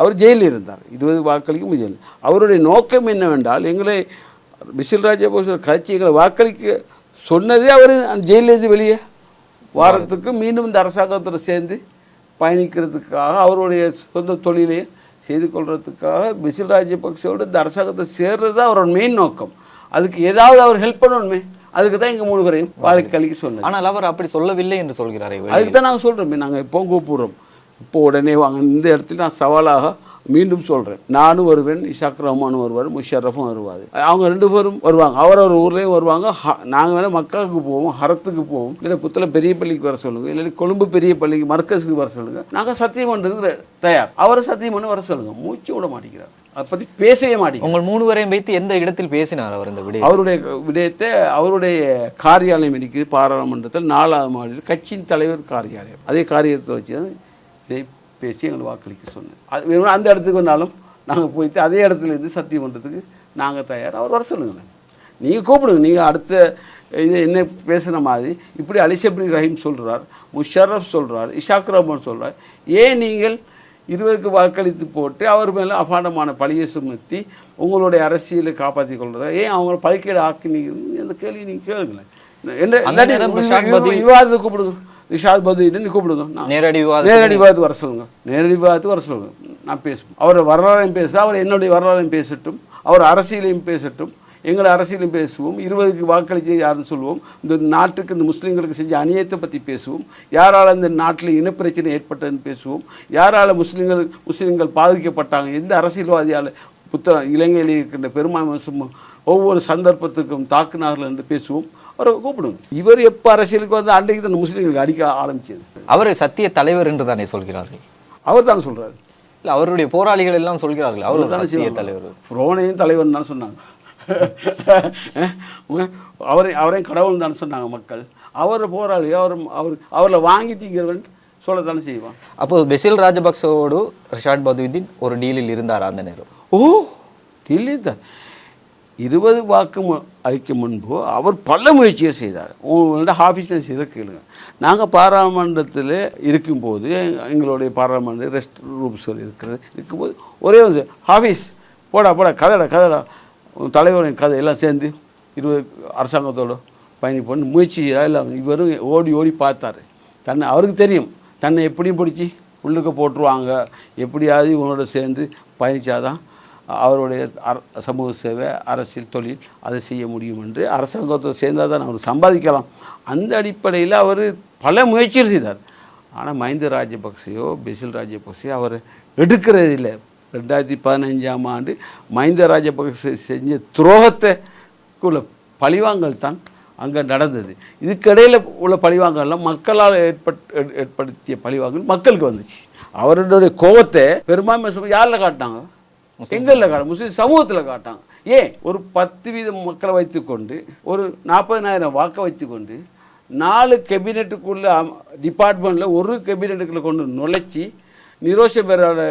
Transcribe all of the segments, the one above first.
அவர் ஜெயிலில் இருந்தார். இருபது வாக்களிக்கும் ஜெயில். அவருடைய நோக்கம் என்னவென்றால் எங்களை பிசில் ராஜபக்ச கட்சி எங்களை வாக்களிக்க சொன்னதே அவர் அந்த ஜெயிலிருந்து வெளியே வாரத்துக்கு மீண்டும் இந்த அரசாங்கத்தில் சேர்ந்து பயணிக்கிறதுக்காக அவருடைய சொந்த தொழிலை செய்து கொள்றதுக்காக பிசில் ராஜபக்சோடு இந்த அரசாங்கத்தை சேர்றது தான் அவரோட மெயின் நோக்கம். அதுக்கு ஏதாவது அவர் ஹெல்ப் பண்ணணுமே. அதுக்கு தான் எங்கள் மூணு பேரையும் வாக்களிக்க சொன்னது. ஆனால் அவர் அப்படி சொல்லவில்லை என்று சொல்கிறாரே. அதுக்கு தான் நாங்கள் சொல்கிறோமே நாங்கள் இப்போ கூப்பிடுறோம் இப்போ உடனே வாங்க இந்த இடத்துல நான் சவாலாக மீண்டும் சொல்கிறேன் நானும் வருவேன் இஷாக் ரஹ்மானும் வருவார் முஷரஃபும் வருவார். அவங்க ரெண்டு பேரும் வருவாங்க. அவர் ஒரு ஊர்லேயும் வருவாங்க. நாங்கள் வேணால் மக்காவுக்கு போவோம் ஹரத்துக்கு போவோம். இல்லை புத்தல பெரிய பள்ளிக்கு வர சொல்லுங்கள் இல்லை கொழும்பு பெரிய பள்ளிக்கு மர்க்கஸுக்கு வர சொல்லுங்கள் நாங்கள் சத்தியம் பண்ணுறதுக்கு தயார். அவரை சத்தியம் பண்ண வர சொல்லுங்கள் மூச்சு விட மாட்டேங்கிறார். அதை பற்றி பேசவே மாட்டேங்கிறார். உங்கள் மூணு வரையும் வைத்து எந்த இடத்தில் பேசினார் அவர் இந்த விடயம் அவருடைய விடயத்தை அவருடைய காரியாலயம் இருக்குது பாராளுமன்றத்தில் நாலாவது மாடியில் கட்சியின் தலைவர் காரியாலயம். அதே காரியத்தை வச்சு தான் இதை பேசி எங்களை வாக்களிக்க சொன்னேன் அது அந்த இடத்துக்கு வந்தாலும் நாங்கள் போயிட்டு அதே இடத்துல இருந்து சத்தியம் பண்ணுறதுக்கு நாங்கள் தயார் அவர் வர சொல்லுங்களேன் நீங்கள் கூப்பிடுங்க நீங்கள் அடுத்த இது என்ன பேசுன மாதிரி இப்படி அலிஷப்ரி ரஹீம் சொல்கிறார் முஷரஃப் சொல்கிறார் இஷாக் ரஹ்மான் சொல்கிறார் ஏன் நீங்கள் இருவருக்கு வாக்களித்து போட்டு அவர் மேலே அபாண்டமான பழியை சுமத்தி உங்களுடைய அரசியலை காப்பாற்றி கொள்றதா ஏன் அவங்கள பழிக்கேடு ஆக்கினீங்க அந்த கேள்வி நீங்கள் கேளுங்களேன் என்ன அந்த இல்லாட்டி நேரம் விவா- ரிஷாத் ரிஷாத் பதுன்னு கூப்பிடுங்க. நேரடி விவாதம் நேரடி விவாதத்துக்கு வர சொல்லுங்க. நேரடி விவாதத்துக்கு வர சொல்லுங்க. நான் பேசுவேன். அவர் வரலாறையும் பேச அவர் என்னுடைய வரலாறையும் பேசட்டும். அவர் அரசியலையும் பேசட்டும். எங்களை அரசியலையும் பேசுவோம். இருபதுக்கு வாக்களிச்சு யாருன்னு சொல்லுவோம். இந்த நாட்டுக்கு இந்த முஸ்லீம்களுக்கு செஞ்ச அநியத்தை பற்றி பேசுவோம். யாரால் இந்த நாட்டில் இனப்பிரச்சனை ஏற்பட்டதுன்னு பேசுவோம். யாரால் முஸ்லீம்கள் முஸ்லீம்கள் பாதிக்கப்பட்டாங்க. எந்த அரசியல்வாதியால் புத்த இலங்கையில் இருக்கின்ற பெரும்பான்மை ஒவ்வொரு சந்தர்ப்பத்துக்கும் தாக்குனார்கள் என்று பேசுவோம். அவரை கூப்பிடுங்க. இவர் எப்போ அரசியலுக்கு வந்து அன்றைக்கு தான் முஸ்லீம்களுக்கு அடிக்க ஆரம்பிச்சது? அவர் சத்திய தலைவர் என்று தானே சொல்கிறார்கள். அவர் தானே சொல்கிறாரு இல்ல அவருடைய போராளிகள் எல்லாம் சொல்கிறார்கள். அவர் தானே சத்திய. தலைவர். ரோனையும் தலைவன் தான் சொன்னாங்க. அவரை அவரையும் கடவுள் தான் சொன்னாங்க மக்கள். அவர் போராளி அவர் அவர் அவரில் வாங்கி தீங்கிறவன் சொல்லத்தானே செய்வான். அப்போ பெசில் ராஜபக்சவோடு ரிஷாட் பதுவுதீன் ஒரு டீலில் இருந்தார் அந்த நேரம்? ஓ இல்லை தான். இருபது வாக்கு மு- முன்பு அவர் பல முயற்சியை செய்தார். உங்களோட ஆஃபீஸில் சில கேளுங்க. நாங்கள் பாராளுமன்றத்தில் இருக்கும்போது எங்களுடைய பாராளுமன்ற ரெஸ்ட் ரூம்ஸ் இருக்கிறது. இருக்கும்போது ஒரே வந்து ஆஃபீஸ் போடா போடா கதடா கதடா. தலைவரின் கதை எல்லாம் சேர்ந்து இருபது அரசாங்கத்தோட பண்ணி முயற்சி எல்லாம் இவரும் ஓடி ஓடி பார்த்தாரு. தன்னை அவருக்கு தெரியும். தன்னை எப்படியும் பிடிச்சி உள்ளுக்க போட்டுருவாங்க. எப்படியாவது இவனோட சேர்ந்து பயணிச்சாதான் அவருடைய அர- சமூக சேவை அரசியல் தொழில் அதை செய்ய முடியும் என்று அரசாங்கத்தை சேர்ந்தால் தான் அவர் சம்பாதிக்கலாம். அந்த அடிப்படையில் அவர் பல முயற்சிகள் செய்தார். ஆனால் மஹிந்த ராஜபக்சையோ பெசில் ராஜபக்சையோ அவர் எடுக்கிறது இல்லை ரெண்டாயிரத்தி பதினஞ்சாம் ஆண்டு மஹிந்த ராஜபக்சே செஞ்ச துரோகத்தை உள்ள பழிவாங்கல் தான் அங்கே நடந்தது. இதுக்கிடையில் உள்ள பழிவாங்கல்லாம் மக்களால் ஏற்பட் ஏற்படுத்திய பழிவாங்கல் மக்களுக்கு வந்துச்சு. அவருடைய கோபத்தை பெரும்பான்மை யாரில் காட்டினாங்க? எங்களில் காட்ட முஸ்லீம் சமூகத்தில் காட்டாங்க ஏன்? ஒரு பத்து வீதம் மக்களை வைத்துக்கொண்டு ஒரு நாற்பதனாயிரம் வாக்கை வைத்துக்கொண்டு நாலு கேபினெட்டுக்குள்ள டிபார்ட்மெண்ட்டில் ஒரு கேபினெட்டுக்குள்ள கொண்டு நுழைச்சி நிரோஷ பேரோட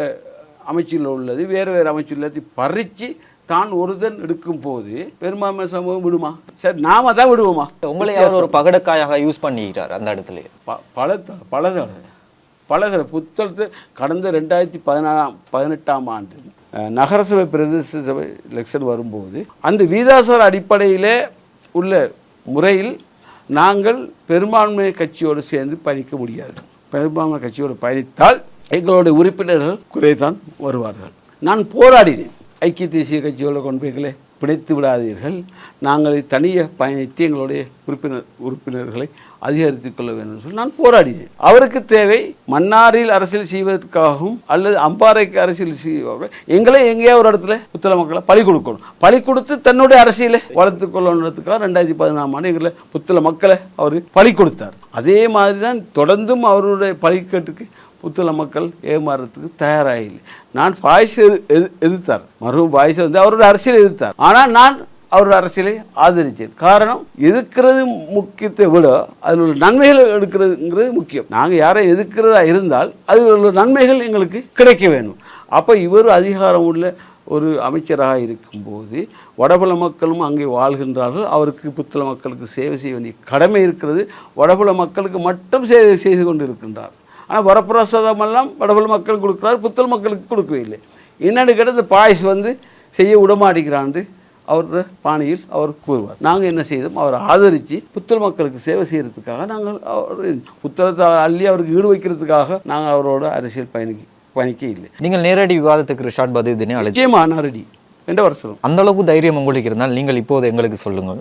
அமைச்சில் உள்ளது வேறு வேறு அமைச்சில் எல்லாத்தையும் பறித்து தான் ஒருதன் எடுக்கும் போது பெரும்பான்மை சமூகம் விடுமா? சரி நாம தான் விடுவோமா? உங்களை அவர் ஒரு பகடக்காயாக யூஸ் பண்ணிக்கிறார் அந்த இடத்துல. பல பல பல புத்தகத்து கடந்த ரெண்டாயிரத்தி பதினாறாம் பதினெட்டாம் ஆண்டு நகரசபை பிரதேச சபை எலெக்ஷன் வரும்போது அந்த வீதாசார அடிப்படையிலே உள்ள முறையில் நாங்கள் பெரும்பான்மை கட்சியோடு சேர்ந்து பயணிக்க முடியாது. பெரும்பான்மை கட்சியோடு பயணித்தால் எங்களுடைய உறுப்பினர்கள் குறைதான் வருவார்கள். நான் போராடினேன். ஐக்கிய தேசிய கட்சியோட கொண்டு போய்களே பிடித்து விடாதீர்கள். நாங்கள் தனியாக பயணித்து எங்களுடைய உறுப்பினர் உறுப்பினர்களை அதிகரித்துக் கொள்ள வேண்டும் சொல்லி நான் போராடினேன். அவருக்கு தேவை மன்னாரில் அரசியல் செய்வதற்காகவும் அல்லது அம்பாறைக்கு அரசியல் செய்வதற்காக எங்களே எங்கேயோ ஒரு இடத்துல புத்தள மக்களை பழி கொடுக்கணும். பழி கொடுத்து தன்னுடைய அரசியலை வளர்த்து கொள்ளணுன்றதுக்காக ரெண்டாயிரத்தி பதினாலாம் ஆண்டு எங்களை புத்தள மக்களை அவர் பழி கொடுத்தார். அதே மாதிரி தான் தொடர்ந்தும் அவருடைய பழிக்கட்டுக்கு புத்தள மக்கள் ஏமாறுறதுக்கு தயாராகலை நான் பாய்ஸ் எது எது- எதிர்த்தார். மறுபடியும் பாய்ஸ் வந்து அவரோட அரசியலை எதிர்த்தார். ஆனால் நான் அவரோட அரசியலை ஆதரித்தேன். காரணம் எதிர்க்கிறது முக்கியத்தை விட அதில் உள்ள நன்மைகளை எடுக்கிறதுங்கிறது முக்கியம். நாங்கள் யாரை எதிர்க்கிறதா இருந்தால் அதில் உள்ள நன்மைகள் எங்களுக்கு கிடைக்க வேண்டும். அப்போ இவர் அதிகாரம் உள்ள ஒரு அமைச்சராக இருக்கும்போது வடபுல மக்களும் அங்கே வாழ்கின்றார்கள். அவருக்கு புத்தள மக்களுக்கு சேவை செய்ய வேண்டிய கடமை இருக்கிறது. வடபுல மக்களுக்கு மட்டும் சேவை செய்து கொண்டு இருக்கின்றார் ஆனால் வரப்பிரசாதமெல்லாம் வடபுல மக்கள் கொடுக்குறாரு புத்தல் மக்களுக்கு கொடுக்கவே இல்லை என்னன்னு கேட்டால் இந்த பாயஸ் வந்து செய்ய விடமாட்டேங்கிறான்னு அவரோட பாணியில் அவர் கூறுவார். நாங்கள் என்ன செய்தோம்? அவரை ஆதரித்து புத்தல் மக்களுக்கு சேவை செய்கிறதுக்காக நாங்கள் அவர் புத்தகத்தை அள்ளி அவருக்கு ஈடு வைக்கிறதுக்காக நாங்கள் அவரோட அரசியல் பயணிக்க பயணிக்க இல்லை. நீங்கள் நேரடி விவாதத்துக்கு ரிஷாட் பதியுதீனை அழைச்சி நிச்சயமா நான் ரெடி என்ற வருஷம் அந்த அளவுக்கு தைரியம் உங்களுக்கு இருந்தால் நீங்கள் இப்போது எங்களுக்கு சொல்லுங்கள்.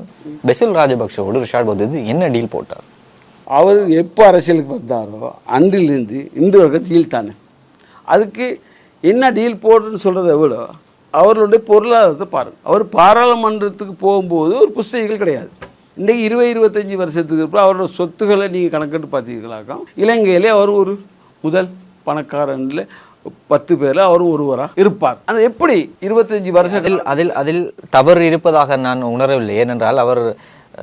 பெசில் ராஜபக்ஷவோடு ரிஷாட் பதியுதீன் என்ன டீல் போட்டார்? அவர் எப்போ அரசியலுக்கு வந்தாரோ அன்றிலிருந்து இன்று வரைக்கும் டீல் தானே. அதுக்கு என்ன டீல் போடுறதுன்னு சொல்கிறத விட அவர்களுடைய பொருளாதாரத்தை பாருங்கள் அவர் பாராளுமன்றத்துக்கு போகும்போது ஒரு புஸ்தகிகள் கிடையாது. இன்றைக்கு இருபது இருபத்தஞ்சி வருஷத்துக்கு அப்புறம் அவரோட சொத்துக்களை நீங்கள் கணக்கெட்டு பார்த்தீங்களாக்கா இலங்கையிலே அவர் ஒரு முதல் பணக்காரன்ல பத்து பேரில் அவரும் ஒருவராக இருப்பார். அது எப்படி இருபத்தஞ்சி வருஷத்தில் அதில் அதில் அதில் தவறு இருப்பதாக நான் உணரவில்லை. ஏனென்றால் அவர்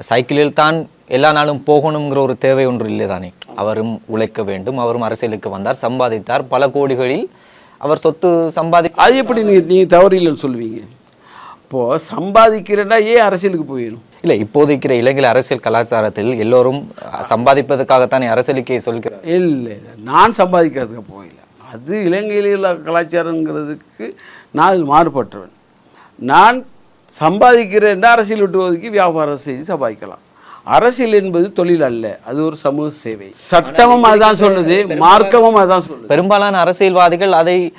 சைக்கிளில் தான் எல்லா நாளும் போகணுங்கிற ஒரு தேவை ஒன்று இல்லை தானே அவரும் உழைக்க வேண்டும் அவரும் அரசியலுக்கு வந்தார் சம்பாதித்தார். பல கோடிகளில் அவர் சொத்து சம்பாதி அது எப்படி நீங்கள் நீங்கள் தவறு இல்லைன்னு சொல்லுவீங்க? இப்போது சம்பாதிக்கிறேன்னா ஏன் அரசியலுக்கு போயிடும் இல்லை இப்போது இருக்கிற இலங்கை அரசியல் கலாச்சாரத்தில் எல்லோரும் சம்பாதிப்பதற்காகத்தானே அரசியலுக்கே சொல்கிறார். இல்லை. நான் சம்பாதிக்கிறதுக்கு போகல. அது இலங்கையில் உள்ள கலாச்சாரங்கிறதுக்கு நான் மாறுபட்டவன். நான் சம்பாதிக்கிறேன்னா அரசியல் விட்டு ஒதுக்கி வியாபாரம் செய்து சம்பாதிக்கலாம். அரசியல் என்பது தொழில் அல்ல அது ஒரு சமூக சேவை. சட்டமும் அதுதான் சொல்லுது மார்க்கமும் அதுதான் சொல்லுது. பெரும்பாலான அரசியல்வாதிகள் அதை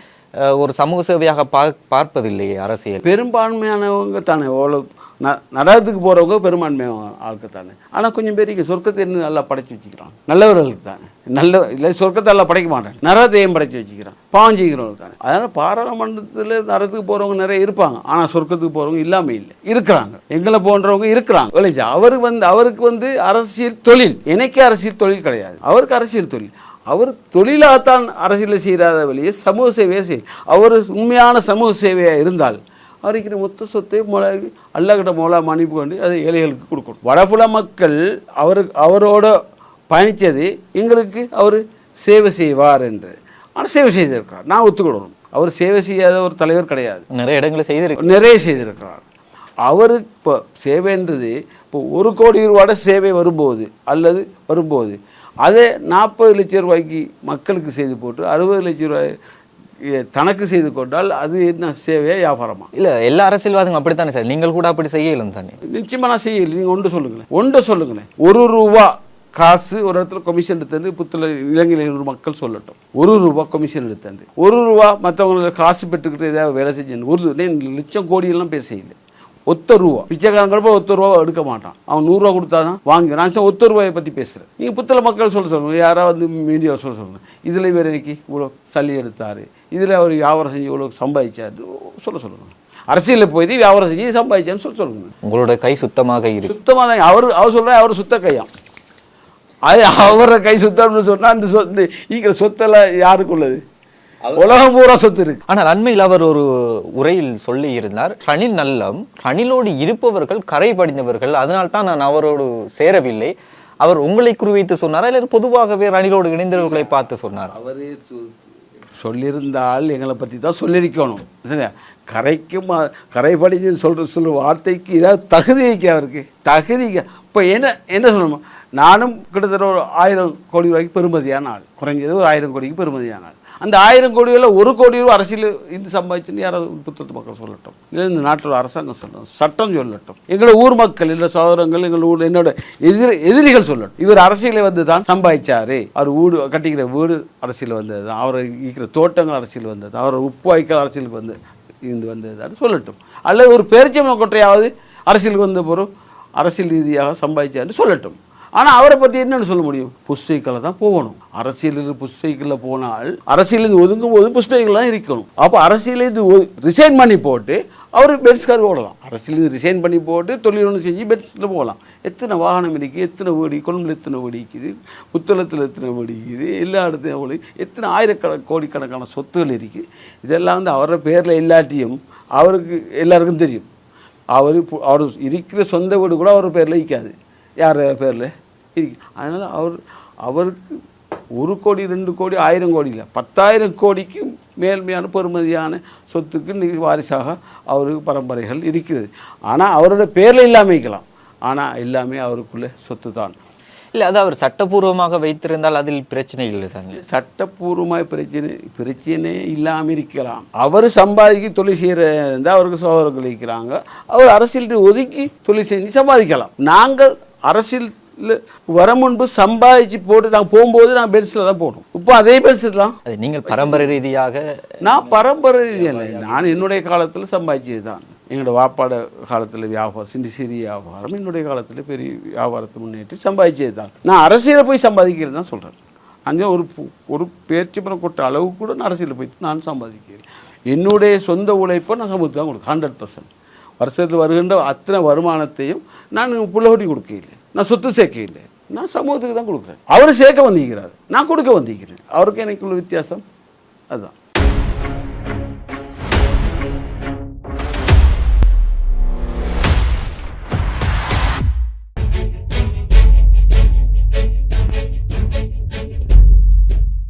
ஒரு சமூக சேவையாக பார்- பார்ப்பதில்லையே அரசியல். பெரும்பான்மையானவங்க தானே எவ்வளோ ந நரகத்துக்கு போகிறவங்க பெரும்பான்மை ஆளுக்கு தானே ஆனால் கொஞ்சம் பேருக்கு சொர்க்கத்தை இன்னும் நல்லா படைச்சி வச்சுக்கிறான். நல்லவர்களுக்கு தானே. நல்ல இல்லை சொர்க்கத்தை எல்லாம் படைக்க மாட்டேன். நரகத்தையும் படைச்சி வச்சுக்கிறான். பாவம் தானே. அதனால் பாராளுமன்றத்தில் நரகத்துக்கு போகிறவங்க நிறைய இருப்பாங்க. ஆனால் சொர்க்கத்துக்கு போகிறவங்க இல்லாமல் இல்லை. இருக்கிறாங்க. எங்களை போன்றவங்க இருக்கிறாங்க. விளைஞ்சா அவருக்கு வந்து அவருக்கு வந்து அரசியல் தொழில். எனக்கு அரசியல் தொழில் கிடையாது. அவருக்கு அரசியல் தொழில். அவர் தொழிலாகத்தான் அரசியல் செய்கிறாத வழியே சமூக சேவையை செய் அவர் உண்மையான சமூக சேவையாக இருந்தால் அவருக்கு மொத்த சொத்தை மொளை அல்லாக்கிட்ட மொளை மன்னிப்பு கொண்டு அதை ஏழைகளுக்கு கொடுக்கணும். வடபுல மக்கள் அவர் அவரோட பயணித்தது எங்களுக்கு அவர் சேவை செய்வார் என்று. ஆனால் சேவை செய்திருக்கிறார். நான் ஒத்துக்கொள்ளணும் அவர் சேவை செய்யாத ஒரு தலைவர் கிடையாது. நிறைய இடங்களை செய்திருக்கு நிறைய செய்திருக்கிறார். அவர் இப்போ சேவைன்றது இப்போ ஒரு கோடி ரூபாயோட சேவை வரும்போது அல்லது வரும்போது அதை நாற்பது லட்சம் ரூபாய்க்கு மக்களுக்கு செய்து போட்டு அறுபது லட்சம் ரூபாய் தனக்கு செய்து கொண்டால் அது என்ன சேவையா வியாபாரமா? இல்ல எல்லா அரசியல்வாதிகளும் அப்படித்தானே சார்? நீங்கள் கூட அப்படி செய்யலாம் தானே? நிச்சயமா நான் செய்யல நீங்கள் ஒன்று சொல்லுங்களேன். ஒன்று சொல்லுங்களேன். ஒரு ரூபா காசு ஒரு இடத்துல கமிஷன் எடுத்தது புத்துல ஒரு மக்கள் சொல்லட்டும். ஒரு ரூபா கமிஷன் எடுத்தது ஒரு ரூபா மற்றவங்களை காசு பெற்றுக்கிட்டு ஏதாவது வேலை செஞ்சு ஒரு லட்சம் கோடியெல்லாம் பேச இல்லை ஒத்த ரூபா பிச்சைக்காரங்க ஒத்த ரூபா எடுக்க மாட்டான். அவன் நூறுரூவா கொடுத்தா தான் வாங்கி நான் ஒத்த ரூபாயை பற்றி பேசுகிறேன் நீங்கள் புத்தல மக்கள் சொல்ல சொல்லுங்க. யாராவது வந்து மீடியாவை சொல்ல சொல்லுங்க. இதில் இவர் இன்னைக்கு இவ்வளோ சல்லி எடுத்தார். இதில் அவர் வியாபாரம் செஞ்சு இவ்வளோ சம்பாதிச்சார். சொல்ல சொல்லுங்க. அரசியலில் போய் வியாபாரம் செஞ்சு சம்பாதிச்சான்னு சொல்ல சொல்லுங்க. உங்களோட கை சுத்தமாக இருக்கு. சுத்தமாக தான் அவர் அவர் சொல்ற அவர் சுத்த கையாம் அது அவரை கை சுத்தம்னு சொன்னா அந்த சொத்து இருக்கிற சொத்தெல்லாம் யாருக்குள்ளது? உலகம் பூரா சொத்து இருக்கு. ஆனால் அண்மையில் அவர் ஒரு உரையில் சொல்லி இருந்தார் ரணில் நல்லம் ரணிலோடு இருப்பவர்கள் கரை படிந்தவர்கள் அதனால் தான் நான் அவரோடு சேரவில்லை. அவர் உங்களை குறிவைத்து சொன்னாரா இல்லை பொதுவாகவே ரணிலோடு இணைந்தவர்களை பார்த்து சொன்னார்? அவரே சொல்லியிருந்தால் எங்களை பற்றி தான் சொல்லியிருக்கணும். சரியா? கரைக்கும் அ- கரை படிச்சு சொல்கிற சொல்ற வார்த்தைக்கு ஏதாவது தகுதி இருக்கு அவருக்கு? தகுதிக்கு இப்போ என்ன என்ன சொல்லணும்? நானும் கிட்டத்தட்ட ஒரு ஆயிரம் கோடி ரூபாய்க்கு பெருமதியான ஆள். குறைஞ்சது ஒரு ஆயிரம் கோடிக்கு பெருமதியான ஆள். அந்த ஆயிரம் கோடியில் ஒரு கோடி ரூபா அரசியல் இது சம்பாதிச்சுன்னு யாராவது புத்தத்து மக்கள் சொல்லட்டும். இல்லை இந்த நாட்டோட அரசாங்கம் சொல்லட்டும் சட்டம் சொல்லட்டும். எங்களோட ஊர் மக்கள் இல்லை சகோதரங்கள் எங்கள் ஊர் என்னோட எதிரி எதிரிகள் சொல்லட்டும். இவர் அரசியலை வந்து தான் சம்பாதிச்சாரு. அவர் வீடு கட்டிக்கிற வீடு அரசியல் வந்தது தான் அவரை இருக்கிற தோட்டங்கள் அரசியல் வந்தது அவரை உப்பு வாய்க்கால் அரசியலுக்கு வந்து இருந்து வந்தது சொல்லட்டும். அல்லது ஒரு பேரிச்சம் கொட்டையாவது அரசியலுக்கு வந்த பொருள் அரசியல் ரீதியாக சம்பாதிச்சாருன்னு சொல்லட்டும். ஆனால் அவரை பற்றி என்னன்னு சொல்ல முடியும்? புஸ்தகிக்கல தான் போகணும். அரசியலில் புஸ்தகிக்கல போனால் அரசியலிருந்து ஒதுங்கும் போது புஸ்தகிகள் தான் இருக்கணும். அப்போ அரசியலேருந்து ரிசைன் பண்ணி போட்டு அவர் பெட்ஸ்கார் ஓடலாம். அரசியலேருந்து ரிசைன் பண்ணி போட்டு தொழில் ஒன்று செஞ்சு பெட்ஸில் போகலாம். எத்தனை வாகனம் இருக்குது எத்தனை வீடு கொழும்புல எத்தனை வீடு இருக்குது? புத்தளத்தில் எத்தனை வீடு இருக்குது? எல்லா இடத்துலையும் வீடு எத்தனை ஆயிரக்கண கோடிக்கணக்கான சொத்துகள் இருக்குது இதெல்லாம் வந்து அவரோட பேரில் இல்லாட்டியும் அவருக்கு எல்லாருக்கும் தெரியும். அவர் அவர் இருக்கிற சொந்த வீடு கூட அவர் பேரில் இருக்காது யார் பேரில்? இருக்கு. அதனால் அவர் அவருக்கு ஒரு கோடி ரெண்டு கோடி ஆயிரம் கோடி இல்லை. பத்தாயிரம் கோடிக்கு மேல்மையான பெறுமதியான சொத்துக்கு இன்னைக்கு வாரிசாக அவருக்கு பரம்பரைகள் இருக்கிறது. ஆனால் அவரோட பேரில் இல்லாமல் இருக்கலாம். ஆனால் எல்லாமே அவருக்குள்ள சொத்து தான் இல்லை அது அவர் சட்டபூர்வமாக வைத்திருந்தால் அதில் பிரச்சனை இல்லை தானே? சட்டப்பூர்வமாக பிரச்சனை பிரச்சனையே இல்லாமல் இருக்கலாம். அவர் சம்பாதிக்க தொழில் செய்கிற அவருக்கு சோதரர்கள் இருக்கிறாங்க. அவர் அரசியல் ஒதுக்கி தொழில் செஞ்சு சம்பாதிக்கலாம். நாங்கள் அரசியல் வர முன்பு சம்பாதிச்சு போட்டு நாங்கள் போகும்போது நான் பென்ஸில் தான் போகணும் இப்போ அதே பென்சில் தான் அது நீங்கள் பரம்பரை ரீதியாக நான் பரம்பரை ரீதியாக நான் என்னுடைய காலத்தில் சம்பாதிச்சது தான் எங்களோட வாப்பாட காலத்தில் வியாபாரம் சின்ன சிறிய வியாபாரம் என்னுடைய காலத்தில் பெரிய வியாபாரத்தை முன்னேற்றி சம்பாதிச்சது தான் நான் அரசியலில் போய் சம்பாதிக்கிறது தான் சொல்கிறேன் அங்கே ஒரு ஒரு பேச்சு பணம் கொட்ட அளவு கூட நான் அரசியலில் போய் நான் சம்பாதிக்கிறேன். என்னுடைய சொந்த உழைப்பை நான் சமூகத்துக்கு தான் கொடுக்குறேன். ஹண்ட்ரட் பர்சன்ட் வருஷத்தில் வருகின்ற அத்தனை வருமானத்தையும் நான் புள்ளகொட்டி கொடுக்க இல்லை நான் சொத்து சேர்க்க இல்லை. நான் சமூகத்துக்கு தான் கொடுக்குறேன். அவர் சேர்க்க வந்திருக்கிறார். நான் கொடுக்க வந்திருக்கிறேன். அவருக்கு எனக்கு உள்ள வித்தியாசம் அதுதான்